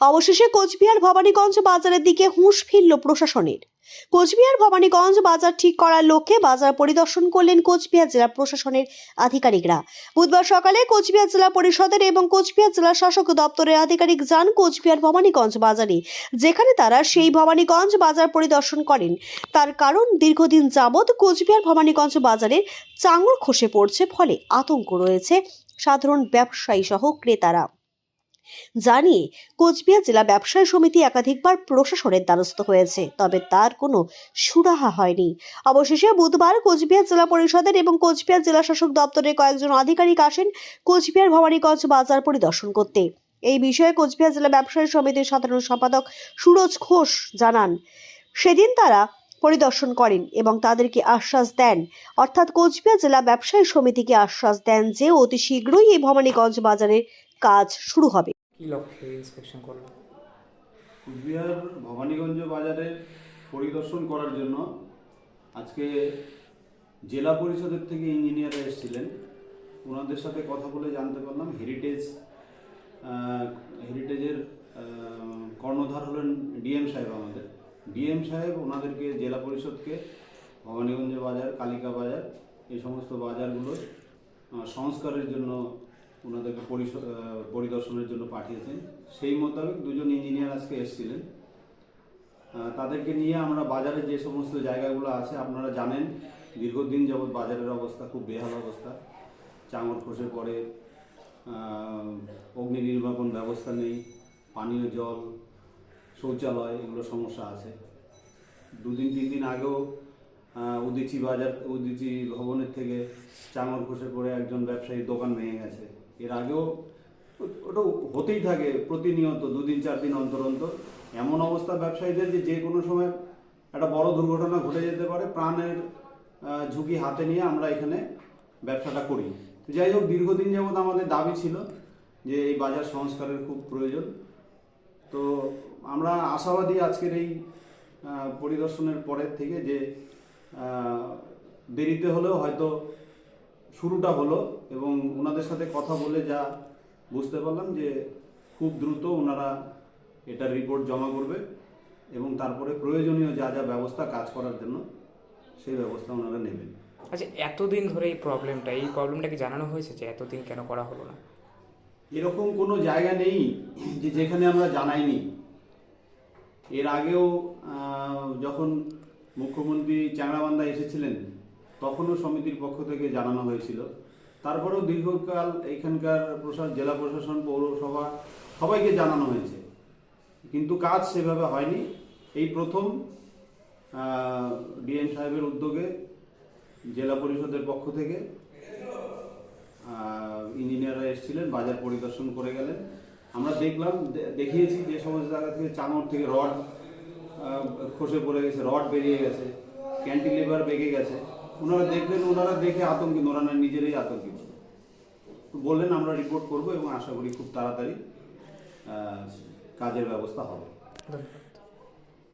অবশেষে কোচবিহার ভবানীগঞ্জ বাজারের দিকে হুঁশ ফিরল প্রশাসনের। কোচবিহার ভবানীগঞ্জ বাজার ঠিক করার লক্ষ্যে বাজার পরিদর্শন করলেন কোচবিহার জেলা প্রশাসনের আধিকারিকরা। বুধবার সকালে কোচবিহার জেলা পরিষদের এবং কোচবিহার জেলা শাসক দপ্তরের আধিকারিক যান কোচবিহার ভবানীগঞ্জ বাজারে যেখানে তারা সেই ভবানীগঞ্জ বাজার পরিদর্শন করেন। তার কারণ দীর্ঘদিন যাবৎ কোচবিহার ভবানীগঞ্জ বাজারে চাঙড় খসে পড়ছে, ফলে আতঙ্ক রয়েছে সাধারণ ব্যবসায়ী সহ ক্রেতারা। জানিয়ে কোচবিহার জেলা ব্যবসায়ী সমিতি একাধিকবার প্রশাসনের দ্বারস্থ হয়েছে, তবে তার কোনো সুরাহা হয়নি। অবশেষে বুধবার কোচবিহার জেলা পরিষদের এবং কোচবিহার জেলা শাসক দপ্তরের কয়েকজন আধিকারিক আসেন কোচবিহার ভবানীগঞ্জ বাজার পরিদর্শন করতে। এই বিষয়ে কোচবিহার জেলা ব্যবসায়ী সমিতির সাধারণ সম্পাদক সুরজ ঘোষ জানান, সেদিন তারা পরিদর্শন করেন এবং তাদেরকে আশ্বাস দেন। অর্থাৎ কোচবিহার জেলা ব্যবসায়ী সমিতিকে আশ্বাস দেন যে অতি শীঘ্রই এই ভবানীগঞ্জ বাজারের কাজ শুরু হবে। কি লক্ষ্যে ইন্সপেকশন করল? কুচবিহার ভবানীগঞ্জ বাজারে পরিদর্শন করার জন্য আজকে জেলা পরিষদের থেকে ইঞ্জিনিয়াররা এসেছিলেন। ওনাদের সাথে কথা বলে জানতে পারলাম। হেরিটেজ হেরিটেজের কর্ণধার হলেন ডিএম সাহেব আমাদের। ডিএম সাহেব ওনাদেরকে জেলা পরিষদকে ভবানীগঞ্জ বাজার কালিকা বাজার এই সমস্ত বাজারগুলোর আহ, সংস্কারের জন্য ওনাদেরকে পরিদর্শনের জন্য পাঠিয়েছেন। সেই মোতাবেক দুজন ইঞ্জিনিয়ার আজকে এসেছিলেন। তাদেরকে নিয়ে আমরা বাজারে যে সমস্ত জায়গাগুলো আছে, আপনারা জানেন, দীর্ঘদিন যাবৎ বাজারের অবস্থা খুব বেহাল অবস্থা। চাঙর খসে পড়ে অগ্নি নির্বাপন ব্যবস্থা নেই, পানীয় জল, শৌচালয়, এগুলো সমস্যা আছে। দুদিন, তিন দিন আগেও উদিচি বাজার, উদিচি ভবনের থেকে চাঙর খসে পড়ে একজন ব্যবসায়ী দোকান ভেঙে গেছে। এর আগেও ওটা হতেই থাকে প্রতিনিয়ত, দুদিন, চার দিন অন্তর অন্তর। এমন অবস্থা ব্যবসায়ীদের যে যে কোনো সময় একটা বড় দুর্ঘটনা ঘটে যেতে পারে, প্রাণের ঝুঁকি হাতে নিয়ে আমরা এখানে ব্যবসাটা করি। তো যাই হোক, দীর্ঘদিন যাবৎ আমাদের দাবি ছিল যে, এই বাজার সংস্কারের খুব প্রয়োজন। তো আমরা আশাবাদী আজকের এই পরিদর্শনের পরের থেকে যে দেরিতে হলেও হয়তো শুরুটা হলো এবং ওনাদের সাথে কথা বলে যা বুঝতে পারলাম যে খুব দ্রুত ওনারা এটার রিপোর্ট জমা করবে এবং তারপরে প্রয়োজনীয় যা যা ব্যবস্থা কাজ করার জন্য সেই ব্যবস্থা ওনারা নেবেন। আচ্ছা এতদিন ধরে এই প্রবলেমটা এই প্রবলেমটা কি জানানো হয়েছে যে এতদিন কেন করা হলো না? এরকম কোনো জায়গা নেই যে যেখানে আমরা জানাইনি। এর আগেও যখন মুখ্যমন্ত্রী চ্যাংড়াবান্ধা এসেছিলেন তখনও সমিতির পক্ষ থেকে জানানো হয়েছিল। তারপরেও দীর্ঘকাল এখানকার প্রশাসন জেলা প্রশাসন, পৌরসভা সবাইকে জানানো হয়েছে। কিন্তু কাজ সেভাবে হয়নি। এই প্রথম ডিএম সাহেবের উদ্যোগে জেলা পরিষদের পক্ষ থেকে ইঞ্জিনিয়াররা এসেছিলেন, বাজার পরিদর্শন করে গেলেন। আমরা দেখলাম দেখিয়েছি যে সমস্ত জায়গা থেকে চাঙর থেকে রড খসে পড়ে গেছে, রড বেরিয়ে গেছে, ক্যান্টিলিভার বেগে গেছে। ওনারা দেখবেন, ওনারা দেখে আতঙ্কিত, ওনারা নিজেরাই আতঙ্কিত। তো বললেন, আমরা রিপোর্ট করব এবং আশা করি খুব তাড়াতাড়ি কাজের ব্যবস্থা হবে।